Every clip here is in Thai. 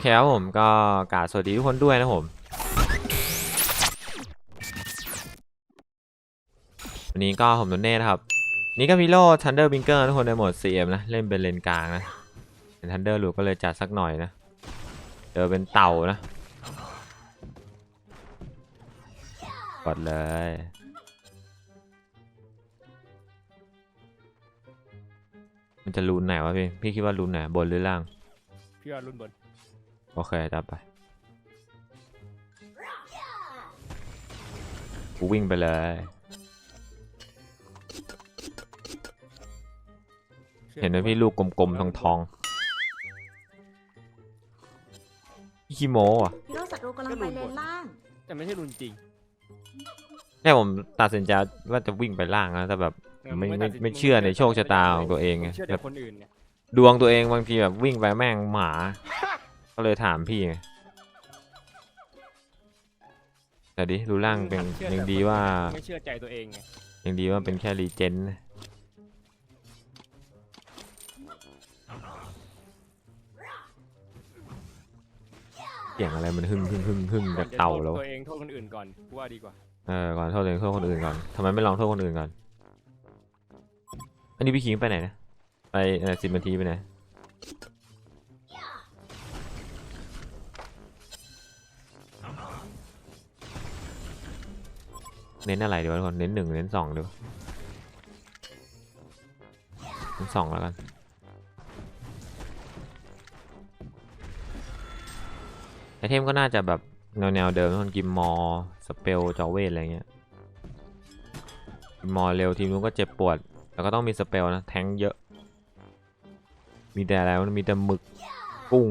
เคครับผมก็กราบสวัสดีทุกคนด้วยนะผม วันนี้ก็ผมโดนเน่นะครับ นี่ก็มีโล่ Thunder b i n k e r ทุกคนในโหมด CM นะ เล่นเป็นเลนกลางนะเป็น Thunder หลุดก็เลยจัดสักหน่อยนะเจอเป็นเต่านะกดเลยมันจะรูนไหนวะพี่ พี่คิดว่ารูนไหนบนหรือล่าง พี่ว่ารุ่นบน โอเคจับไปกูวิ่งไปเลยเห็นไหมพี่ลูกกลมๆทองทองๆพี่ขี้โม้อะฮีโร่ศัตรูกำลังไปเลนล่าง แต่ไม่ใช่รุ่นจริงเนี่ยผมตัดสินใจว่าจะวิ่งไปล่างนะแต่แบบไม่ไม่ตัดสินไม่เชื่อในโชคชะตาของตัวเองไงเชื่อแบแต่บคนอื่นเนี่ยดวงตัวเองบางทีแบบวิ่งไปแม่งหมา ก็เลยถามพี่ไงแต่ดิรู้ล่างเป็นชื่อยังแต่ดีคนอื่นว่าไม่เชื่อใจตัวเองไงยังดีว่าเป็นแค่รีเจนนะเสียงอะไรมันหึ่งหึ่งหึ่งหึ่งจากเต่าแล้ว ตัวเองโทษคนอื่นก่อนกูว่าดีกว่า เออก่อนโทษตัวเองโทษคนอื่นก่อนทำไมไม่ลองโทษคนอื่นก่อน อันนี้พี่คิงไปไหนนะ ไปสิบนาทีไปไหน เน้นอะไรดีวะทุกคนเน้นหนึ่งเน้นสองดีวะเน้นสองแล้วกันไอเทมก็น่าจะแบบแนวแนวๆเดิมทุกคนกิมมอร์สเปลจอเวทอะไรเงี้ยกิมมอร์เร็วทีมนู้นก็เจ็บปวด แล้วก็ต้องมีสเปลนะแทงเยอะ มีแต่อะไรมันมีแต่หมึกกุ้ง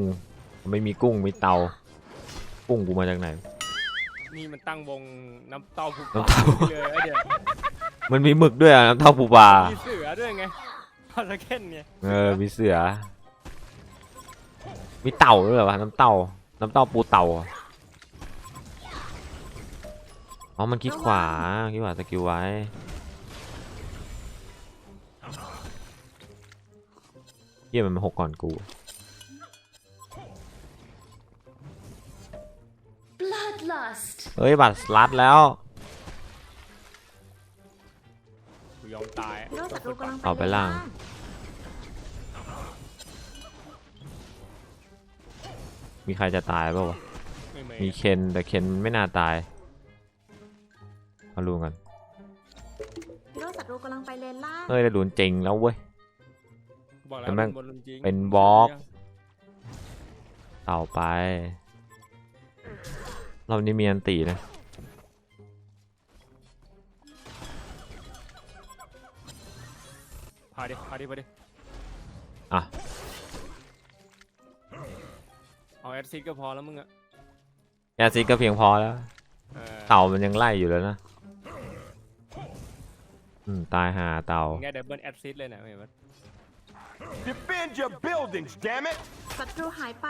ไม่มีกุ้งมีเตากุ้งกูมาจากไหน นี่มันตั้งวงน้ำเต้าผูกน้ำเต้า เลยไอ้เดี๋ยวมันมีหมึกด้วยอะน้ำเต้าปูปลามีเสือด้วยไงพาราเคนเนี่ยเออมีเสือ มีเต่าด้วยเหรอวะน้ำเต่า น้ำเต่าปูเต่าอะอ๋อมันคลิกขวาคลิกขวาสกิลไว้ เยี่ยมันมาหกก่อนกู Bloodlust เฮ้ยบัตรสลัดแล้ว กูยอมตายฮีโร่ศัตรูกำลังเอาไปไปเลนล่าล่างงมีใครจะตายเปล่าวะ ไม่เหมยมีเคนแต่เคนไม่น่าตายมาดูกันฮีโร่ศัตรูกำลังไปเลนล่างเฮ้ยได้ดูนจริงแล้วเว้ย บอกแล้วแต่แม่งบนรุ่นจริงเป็นวอล์กเต่าไป รอบนี้มีอันตีนะพาดิพาดิพาดิอะ เอาแอดซิดก็พอแล้วมึงอะยาซิกก็เพียงพอแล้ว เออเต่ามันยังไล่อยู่แล้วนะ อืม ตายหาเต่า แง่ดับเบิลแอดซิดเลยนะเห็นปะ Defend your buildings, damn it! ศัตรูหายไป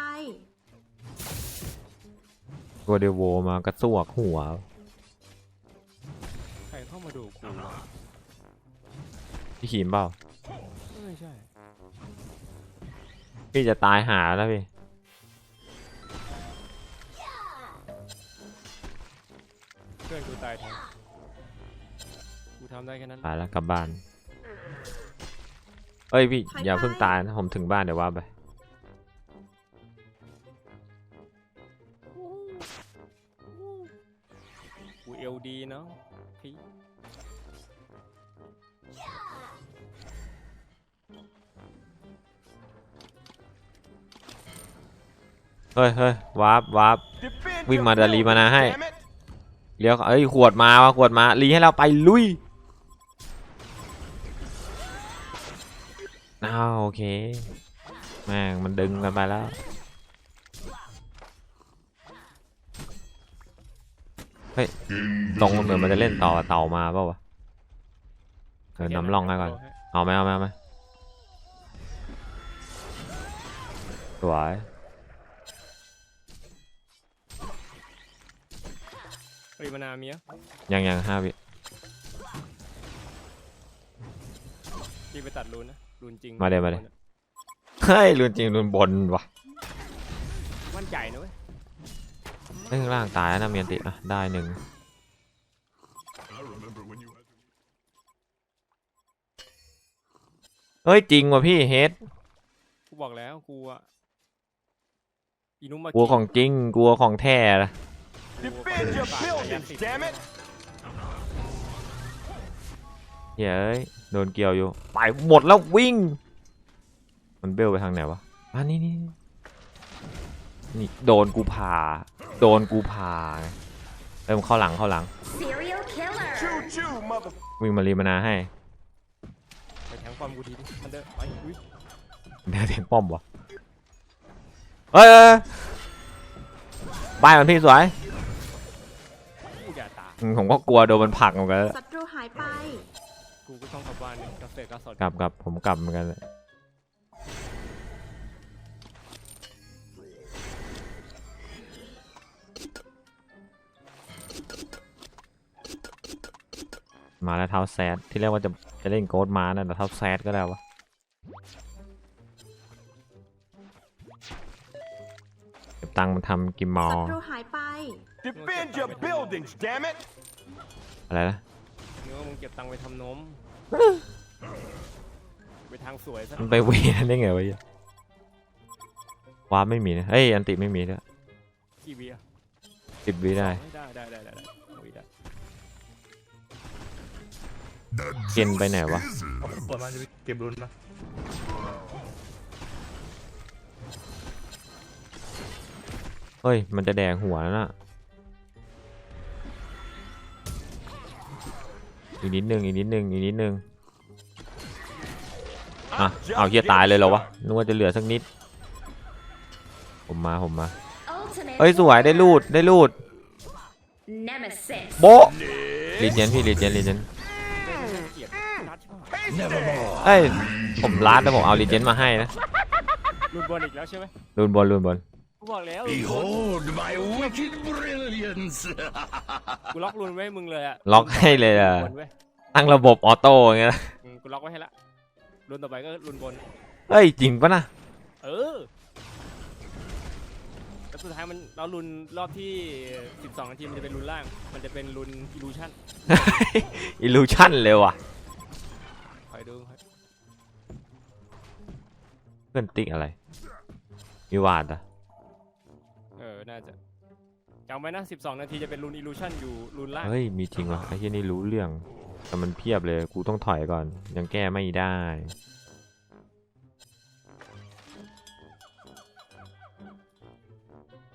ตัวเดโวมากระซวกหัว ใครเข้ามาดูกูวะพี่ขีมเปล่า ไม่ใช่ พี่จะตายหาแล้วพี่ เพื่อนกูตายแทนกูทำได้แค่นั้น ตายแล้วกลับบ้าน เอ้ยพี่ไปอย่าเพิ่งไปตายนะผมถึงบ้านเดี๋ยวว่าไป ฮ้ยเฮ้ยวาร์ปวาร์ป Defend Win your mà đã lý mà nè, buildings, hay. damn it! เลี้ยวเอ้ยขวดมาว่ะขวดมารีให้เราไปลุยอ้าวโอเคแม่งมันดึงกันไปแล้วเฮ้ยตรงเหมือนมันจะเล่นต่อเต่ามาเปล่าวะเดี๋ยวนำร่องให้ก่อนเอาไหมเอาไหมเอาไหมสวย ปริมานาเมียยังยังห้าวิพี่ไปตัดรูนนะรูนจริงมาเดี๋ยวมาเดี๋ยวเฮ้ยรุนจริงรุนบนว่ะวมั่นใจนะเว้ยเอ้ยข้างล่างตายแล้วนะเมียนติอะได้หนึ่งเฮ้ยจริงว่ะพี่เฮดกูบอกแล้วกูอะอินุมากลัวของจริงกลัวของแท้นะ Defend your buildings, damn it! เฮ้ยโดนเกี่ยวอยู่ไปหมดแล้ววิ่ง มันเบลไปทางไหนวะอะนี่นี่นี่นี่โดนกูผ่าโดนกูผ่าไงเริ่มเข้าหลังเข้าหลัง serial killer Choo choo, mother. วิ่งมารีมานาให้ไปแทงความกูทีดิทันเดอร์ไปอุ้ยเดี๋ยวเสียงป้อมวะเฮ้ยเอ้ยบ้านมันพี่สวย ผมก็กลัวโดนมันผลักเหมือนกันศัตรูหายไป กูก็ต้องกลับบ้านเนี่ยกาแฟกาสดกลับกลับผมกลับเหมือนกันเลยมาแล้วเท้าแซดที่เรียกว่าจะจะเล่นโกดมานะแต่เท้าแซดก็ได้วะเก็บตังค์มาทำกิมมอศัตรูหายไป Defend your buildings, damn it! อะไรนะนึกว่ามึงเก็บตังค์ไปทำนม ไปทางสวยซะมันไปเวนั้นได้ไงวะเหี้ยวาร์ปไม่มีนะเอ้ยอันติไม่มีด้วยกี่วีอะสิบวิได้ได้ได้ได้ได้ได้โอ้ยได้เกนไปไหนวะเอาเปิดมาจะเก็บรุนนะเฮ้ยมันจะแดงหัวแล้วน่ะ อีกนิดนึงอีกนิดนึงอีกนิดนึงอะ I'm เอา just เฮียตายเลยเหรอวะ getting นึกว่าจะเหลือสักนิด ผมมาผมมา ultimate เอ้ยสวยได้รูดได้รูด nemesis โบะรีเจนพี่รีเจนรีเจนเกลียดรัดใช่ปะ Paste it! เอ้ยผมลาดแต่ผมเอารีเจนมาให้นะรุนบอลอีกแล้วใช่ไหมรูนบอลรูนบอล กูบอกแล้ว Behold my wicked brilliance กูล็อกรุนไว้ให้มึงเลยอะล็อกให้เลยอะ รุนบนเว้ยตั้งระบบออโต้อย่างเงี้ยนะอืมกูล็อกไว้ให้ละรุนต่อไปก็รุนบน เฮ้ยจริงปะนะเออ แล้วสุดท้ายมันเรารุนรอบที่ 12นาทีมันจะเป็นรุนล่าง มันจะเป็นรุนอิลูชั่นอิลูชั่นเลยว่ะคอยดูคอยเพื่อนติ๊กอะไรมีวาดอะเออ น่าจะจำไว้นะ12 นาทีจะเป็นรุนอิลูชั่นอยู่รุนล่างเฮ้ย มีจริงวะไอ้ที่นี่รู้เรื่อง แต่มันเพียบเลย กูต้องถอยก่อน ยังแก้ไม่ได้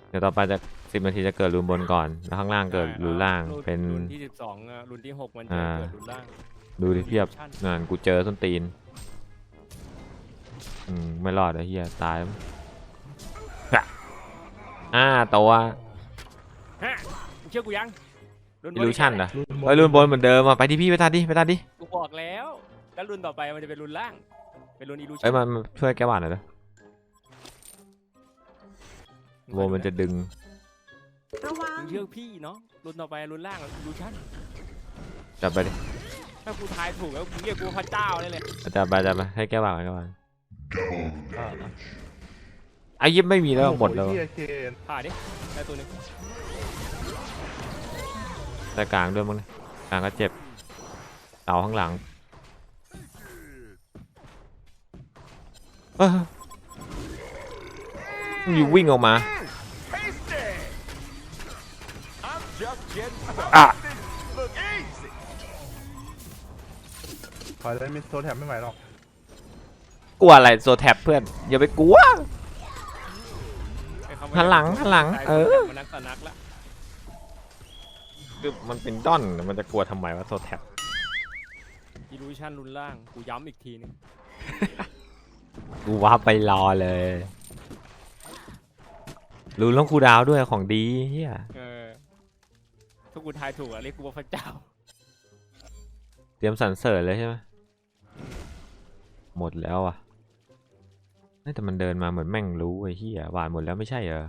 เดี๋ยวต่อไปจะสิบนาทีจะเกิดรูนบนก่อน แล้วข้างล่างเกิดรูนล่างรุ่เป็น รุ่นที่12อะรุ่นที่ 6 มันจะอ่า เกิดรุนล่าง ดูดิเพียบ Illusion งานกูเจอส้นตีน อืม ไม่รอดไอ้เหี้ยตายแล้วอะ อ่าตัวฮะมึงเชื่อกูยังรุ่นบอินลูชั่นอีกนะแล้วเฮ้ยรูนบนเหมือนเดิมอะไปที่พี่ไปทันดิไปทันดิกูบอกแล้วแล้วรุ่นต่อไปมันจะเป็นรุ่นล่าง เป็นรุ่นอิลูชั่เอ้ยมันมันช่วยแก้หวานหน่อยนะโวมันจะดึงระวัง มึงเชื่อพี่เนาะรุ่นต่อไปรุ่นล่างอิลูชั่นจับไปดิถ้ากูทายถูกแล้วกูเรียกกูพระเจ้าได้เลยจับไปจับไปให้แก้หวานให้แก้หวาน ไอ้ยิบไม่มีแล้วหมดแล้วโอ้โเหี้ยเคนผ่าดิได้ตัวหนึงแต่กลางด้วยมั้งนะกลางก็เจ็บเสาข้างหลังเอ้ยมีวิ่งออกมา Paste it! I'm just getting Ah. started. Look easy. ถอยเลยมิสโซแถบไม่ไหวหรอก กลัวอะไรโซแท็บเพื่อน อย่าไปกลัวไอ้คำว่า หันหลังหันหลังตายเออ มันนักต่อนักละคือมันเป็นด้อนมันจะกลัวทำไมวะโซแท็บอิลูชั่นรุ่นล่าง กูย้ำอีกทีนึงกูว่าไปรอเลยรู้แล้วครูดาวด้วยของดีเฮียเออถ้ากูทายถูกอะเรียกกูว่าพระเจ้า เตรียมสรรเสริญเลยใช่ไหมหมดแล้วอะเฮ้ย แต่มันเดินมาเหมือนแม่งรู้ไอ้เหี้ยวานหมดแล้วไม่ใช่เหรอ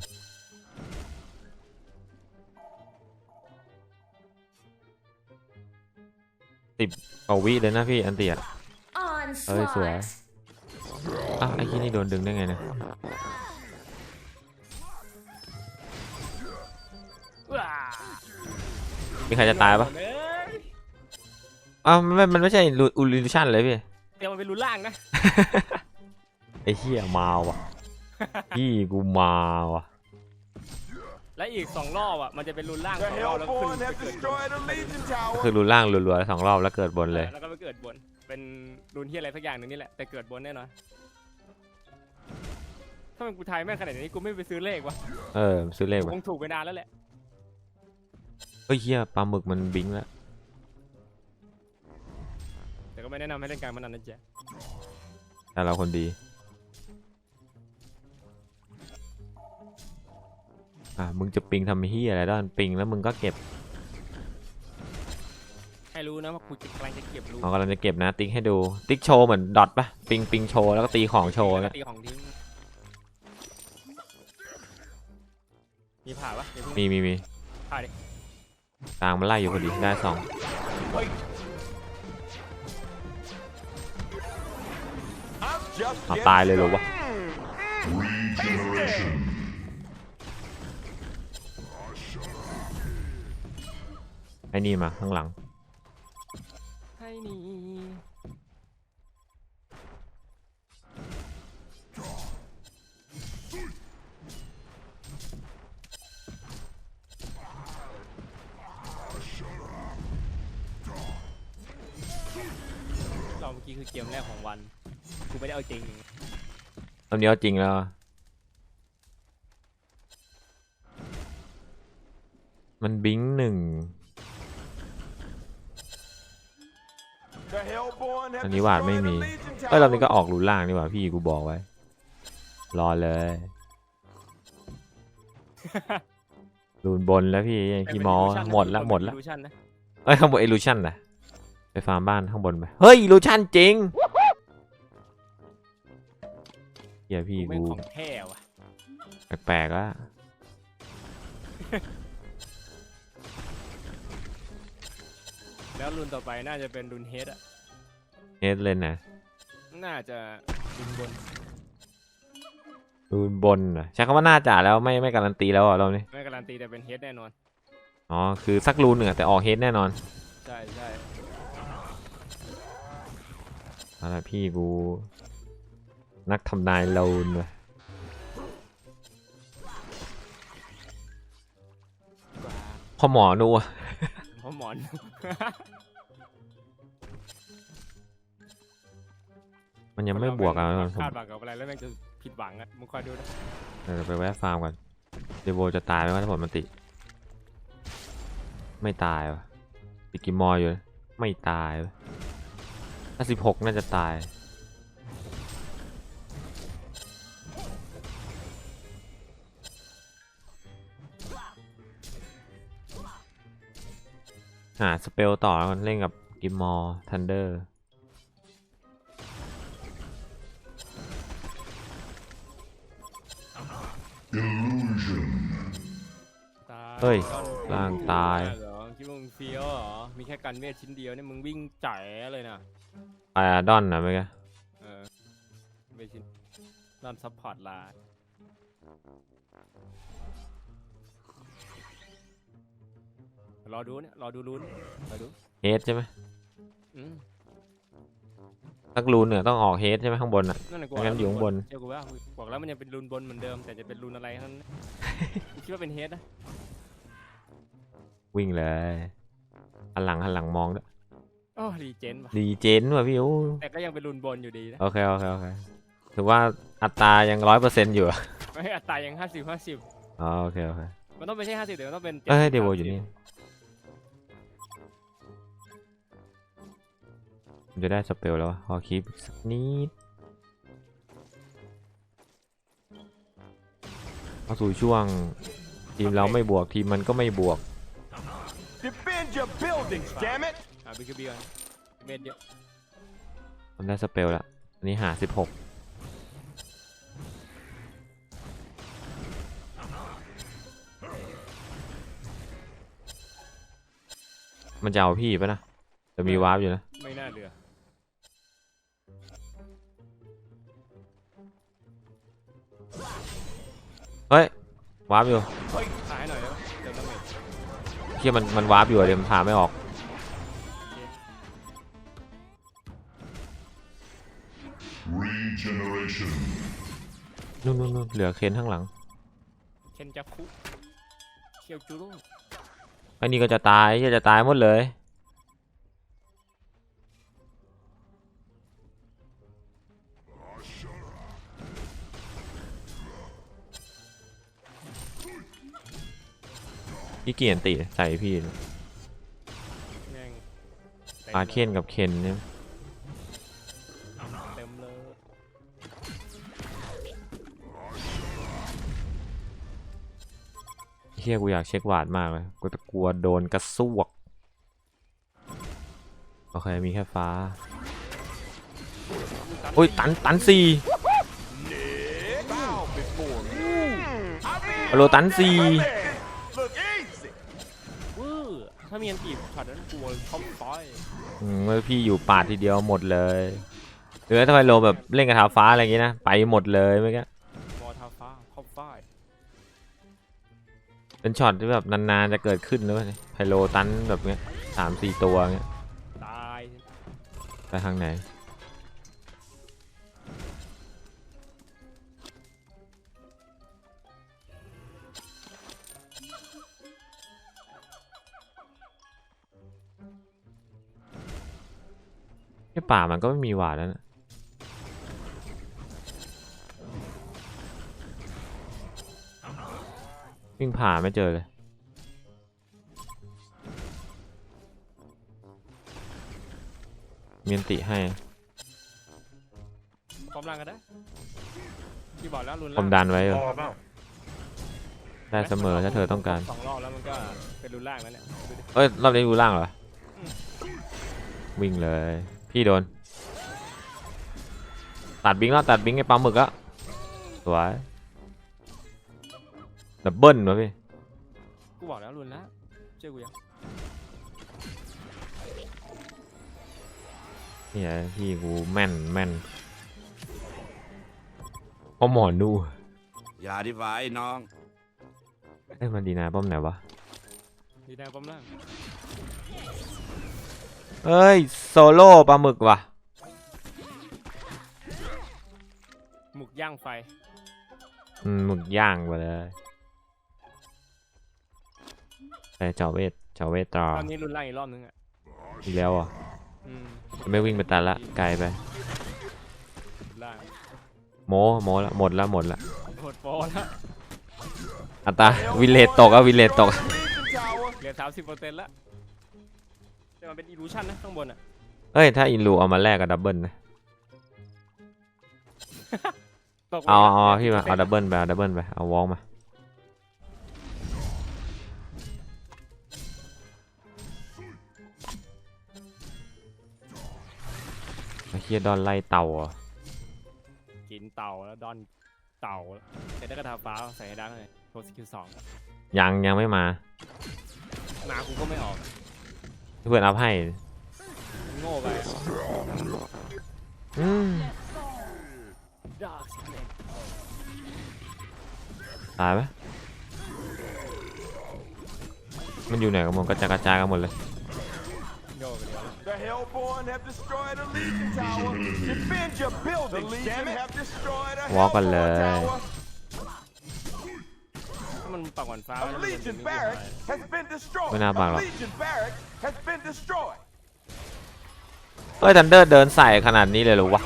ติดเอาวิเลยนะพี่อันเตียเอ้ยสวยอะไอ้ที่นี่โดนดึงได้ไงนะมีใครจะตายปะอ้าวมันไม่ใช่อุลิชันเลยพี่ เดี๋ยวมันเป็นรูล่างนะ อ้เหี้ยมาว่ะ พี่กูมาว่ะ และอีกสองรอบอะมันจะเป็นรูนล่าง The สองรอบแล้วขึ้น Hellborn ไป have เกิดบน destroyed a Legion ก็ tower. คือรูนล่างรัวๆสองรอบแล้วเกิดบนเลย แล้วก็ไปเกิดบน เป็นรูนที่อะไรสักอย่างหนึ่งนี่แหละแต่เกิดบนแน่นอนถ้ามันกูทายแม่นขนาดนี้กูไม่ไปซื้อเลขวะเออซื้อเลขคไปงถูกไปนานแล้วแหละเฮ้ยเหี้ยปลาหมึกมันบิงแล้วแต่ก็ไม่แนะนำให้เล่นการพนันนะจ๊ะแต่เราคนดี อะมึงจะปิงทำเฮียอะไรด้านปิงแล้วมึงก็เก็บให้รู้นะว่ากูจะกำลังจะเก็บรูนเรากำลังจะเก็บนะ ติ๊กให้ดู ติ๊กโชว์เหมือนดอทปะปิงปิงโชว์แล้วก็ตีของโชว์แล้นะวตีของทิ้งมีผ่าปะเดี๋ยวพรุ่งมีนี้มีมีผ่าดิกลางมันไล่อยู่พอดีได้สอง I'm just เอา getting ตายเลยเหรอวะ ไอ้นี่มาข้างหลัง ให้หนี่เราเมื่อกี้คือเกมแรกของวัน กูไม่ได้เอาจริง ตอนนี้เอาจริงแล้วมันบิงหนึ่ง อันนี้หวาดไม่ destroyed มี a Legion เอ้ยเรานี้ tower. ก็ออกรูล่างนี่หว่าพี่กูบอกไว้ รอเลยรูนบนแล้วพี่ยังกี่มอหมดแล้วหมดแล้วอิลูชันนะเอ้ยข้างบนเอลูชันนะไปฟาร์มบ้านข้างบนไปเฮ้ยเอลูชันจริงเฮียพี่แม่งกูของแท้ว่ะแปลกๆละแล้วรุ่นต่อไปน่าจะเป็นรุ่นเฮดอะ เฮดเลยนะน่าจะรุ่นบนรูนบนนะใช้คำว่าน่าจ่าแล้วไม่ไม่การันตีแล้วอะเรานี่ไม่การันตีแต่เป็นเฮดแน่นอน อ๋อคือสักรูนหนึ่งอะแต่ออกเฮดแน่นอนใช่ใช่เอาละพี่กู นักทำนายรูนเลยกว่าพ่อหมอนูอะเพราะหมอน มันยังไม่บวกอะทุกคนผมคาดหวังกับอะไรแล้วแม่งจะผิดหวังอะมึงคอยดูนะเดี๋ยวไปแวะฟาร์มก่อนเดโวจะตายไหมวะถ้าผลมันติ ไม่ตายวะติดกิมมอร์อยู่นะไม่ตายวะถ้าสิบหกน่าจะตายหาสเปลต่อแล้วกันเล่นกับกิมมอร์ทันเดอร์ เฮ้ยก้อนร่างตาย เหรอคิดว่ามึงเฟี้ยวเหรอ มีแค่กันเวทชิ้นเดียวเนี่ยมึงวิ่งจ่ายเลยนะไออาดอนนะเมื่อกี้เออเวทชิ้นรอนซัพพอร์ตไลน์รอดูเนี่ยรอดูลุ้นรอดูเฮดใช่ไหมอืม สักรูนเนี่ยต้องออกเฮดใช่ไหมข้างบนอะ นั่นแหละกูไม่งั้นอยู่ข้างบนเจ้ากูว่าบอกแล้วมันยังเป็นรูนบนเหมือนเดิมแต่จะเป็นรูนอะไรเท่านั้น กูคิดว่าเป็นเฮดนะวิ่งเลยหันหลังหันหลังมองด้วยโอ้รีเจนว่ะดีเจนว่ะพี่โอ้แต่ก็ยังเป็นรูนบนอยู่ดีนะโอเคโอเคโอเคถือว่าอัตรายังร้อยเปอร์เซ็นต์อยู่อะไม่ให้อัตรายังห้าสิบห้าสิบอ๋อโอเคโอเคมันต้องไม่ใช่ห้าสิบเดี๋ยวมันต้องเป็นเอ้ย70เดโวอยู่นี่ ผมจะได้สเปลแล้ววะขอคลิปสักนิดเข้าสู่ช่วงทีมเราไม่บวกทีมมันก็ไม่บวก Defend your buildings, damn it! อ่าบีคบีก่อนเมดเดียวผมได้สเปลแล้วอันนี้หาสิบหกมันจะเอาพี่ปะนะแต่มีวาร์ปอยู่นะ เฮ้ยวาร์ปอยู่ขายหน่อยได้ปะเติมน้ำเมดเที่ยมันมันวาร์ปอยู่อะเดี๋ยวมันพาไม่ออก Regeneration. นู่นนู่นนู่นเหลือเคนข้างหลังเคนจักคุเคียวจูโร่ไอ้นี่ก็จะตายเหี้ยจะตายหมดเลย พี่เกียนติใส่พี่แม่งต็มอาเคนกับเคนเนี่ยเต็มเลยเฮียกูอยากเช็ควาดมากเลยกูจะกลัวโดนกระซวกโอเคมีแค่ฟ้าอุ้ยตันตันสี่ Bow before me. ฮัลโหลตันสี่ Look easy. วื้อถ้ามีอันตีช็อตนั้นกลัวท็อปฟอยอืมเมื่อพี่อยู่ปาดทีเดียวหมดเลยหรือถ้าไมโลแบบเล่นกระทาฟ้าอะไรอย่างงี้นะไปหมดเลยเมื่อกี้มอทาฟ้าท็อปฟอยเป็นช็อตที่แบบนานๆจะเกิดขึ้นด้วยไพโลตันแบบเนี้ยสามสี่ตัวเงี้ยตาย ไปทางไหน ที่ป่ามันก็ไม่มีหวาดแล้วนะวิ่งผ่าไม่เจอเลยเมียนติให้พร้อมร่างกันได้ที่บอกแล้วรุนผมร่างดันไว้พเอออเปล่าได้เสมอถ้าเธอต้องการสองรอบแล้วมันก็เป็นรุนร่างแล้วเนี่ยดูดิเอ้ยรอบนี้ดูล่างเหรอวิ่งเลย พี่โดน ตัดบิงแล้วตัดบิงไอ้ปลาหมึกอะสวยดับเบิ้ลวะพี่ กูบอกแล้วรุนแล้วเชื่อกูยังนี่ไงพี่กูแม่นแม่นเพราะหมอนูอย่าดีฝ่ายน้องเอ้ยมันดีนาป้อมไหนวะ ดีแน่พร้อมร่าง เอ้ย โซโล่ปลาหมึกว่ะ หมุกย่างไฟ อืมหมึกย่างไปเลยแต่เจ้าเวทเจ้าเวทต่อตอนนี้รุนร่างอีกรอบนึงอะอีกแล้วอะอืมไม่วิ่งไปตัดละไกลไป รุนร่างโมโมละหมดละหมดละโหดโปรแล้วอัตราวิเลตตกอะวิเลตตก Legion Tower. เหลือสามสิบเปอร์เซ็นต์แล้วแต่ มันเป็นอีลูชั่นนะข้างบนอะเอ้ยถ้าอินรูเอามาแลกกับดับเบิลนะตกเอาเอาเอาพี่มาเอาดับเบิลไปเอาดับเบิลไปเอาวอลมา ไอ้เฮียดอนไล่เต่าเหรอะกินเต่าแล้วดอนเต่าใส่ได้กระทาฟ้าใส่ให้ดังเลยโทสกิลสองยังยังไม่มามากูก็ไม่ออก เพื่อนอัพให้โง่ไปอืมดาร์กสเนกตายไหมมันอยู่ไหนกันหมดกระจายกระจายกันหมดเลยโง่ไปเดียว The Hellborn have destroyed a Legion Tower. Defend your buildings, damn it. have destroyed a Walk on Hellborn the- Tower. ถ้ามันปักหวันฟ้า A แล้วมันจะ Legion มี barrack has been destroyed. Bên nào bảo A là- Legion barrack has been destroyed. เอ้ยทันเดอร์เดินใส่ขนาดนี้เลยเหรอวะ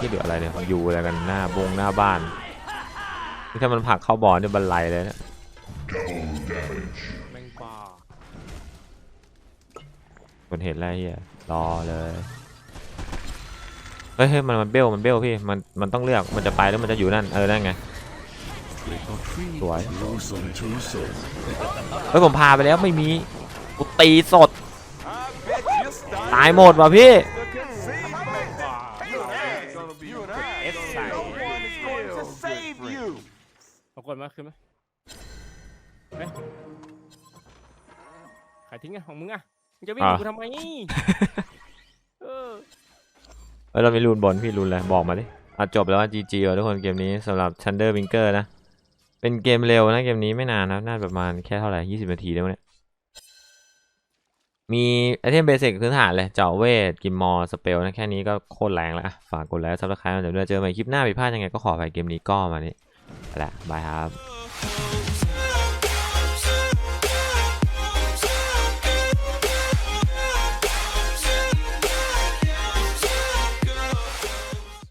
นี่เหลืออะไรเนี่ยอยู่อะไรกันหน้าบงหน้าบ้านนี่ถ้ามันผลักเข้าบ่อนี่บันไลเลยนะแมงป่าคนเห็นแล้วเฮียรอเลยเฮ้ยเฮ้ยมันมันเบลมันเบลพี่มันมันต้องเลือกมันจะไปแล้วมันจะอยู่นั่นเออนั่นไง สวย Gruesome twosome. เฮ้ยผมพาไปแล้วไม่มีกูตีสด I bet you're starting ตายหมดว่ะพี่ to concede. You and I ain't gonna be- you and I ain't It's gonna be- like- No one is going to save you. ปรากฏมาขึ้นไหมเฮ้ยใครทิ้งอะของมึงอะมึงจะวิ่งหนีอะกูทำไมเออเอ้ยเรามีรูนบนพี่รูนอะไรบอกมาดิอะจบแล้วว่า GG ว่ะทุกคนเกมนี้สำหรับ Thunder Winker นะ เป็นเกมเร็วนะเกมนี้ไม่นานนะน่าประมาณแค่เท่าไหร่ยี่สิบนาทีแล้วเนี่ยมีไอเทมเบสิกพื้นฐานเลย เจาะเวท กิมมอสเปลนะแค่นี้ก็โคตรแรงแล้ว ฝากกดไลค์ซับสไครต์มาเดี๋ยวเจอใหม่คลิปหน้าผิดพลาดยังไงก็ขอไปเกมนี้ก็มานี่ไปละบายครับ